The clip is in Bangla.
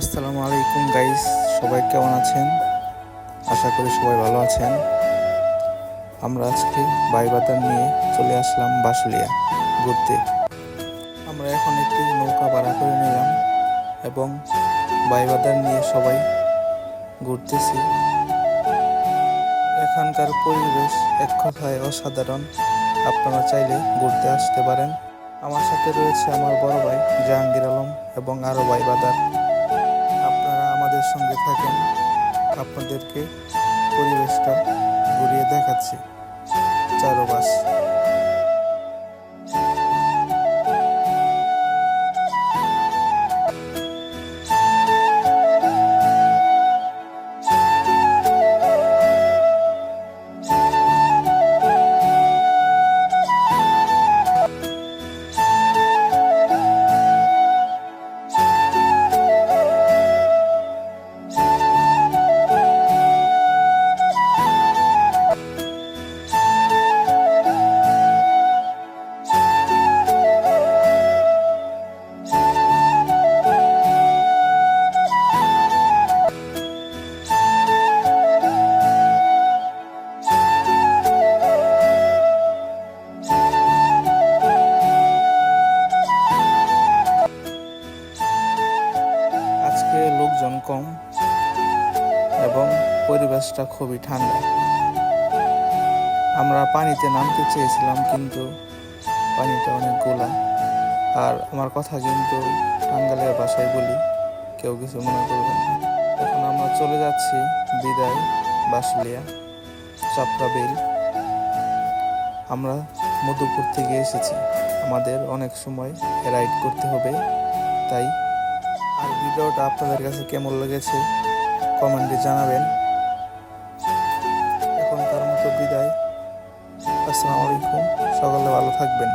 আসসালামু আলাইকুম গাইস সবাই কেমন আছেন? আশা করি সবাই ভালো আছেন। আমরা আজকে বাইবাদার নিয়ে চলে আসলাম বাসুলিয়া ঘুরতে। আমরা এখন একটি নৌকা ভাড়া করে নিলাম এবং বাইবাদার নিয়ে সবাই ঘুরতেছি। এখানকার পরিবেশ এক কথায় অসাধারণ। আপনারা চাইলে ঘুরতে আসতে পারেন। আমার সাথে রয়েছে আমার বড় ভাই জাহাঙ্গীর আলম এবং আরও ভাই বাদার আপনারা আমাদের সঙ্গে থাকেন আপনাদেরকে পরিবেশটা ঘুরিয়ে দেখাচ্ছি। চারোবাস লোকজন কম এবং পরিবেশটা খুবই ঠান্ডা। আমরা পানিতে নামতে চেয়েছিলাম, কিন্তু পানিটা অনেক গোলা। আর আমার কথা কিন্তু টাঙ্গালের ভাষায় বলি, কেউ কিছু মনে করবে না। এখন আমরা চলে যাচ্ছি বিদায় বাসলিয়া চাপড়া বিল। আমরা মধুপুর থেকে এসেছি। আমাদের অনেক সময় রাইড করতে হবে, তাই আর ভিডিওটা আপনাদের কাছে কেমন লেগেছে কমেন্টে জানাবেন। এখন তার মতো বিদায়। আসসালামু আলাইকুম। সকালে ভালো থাকবেন।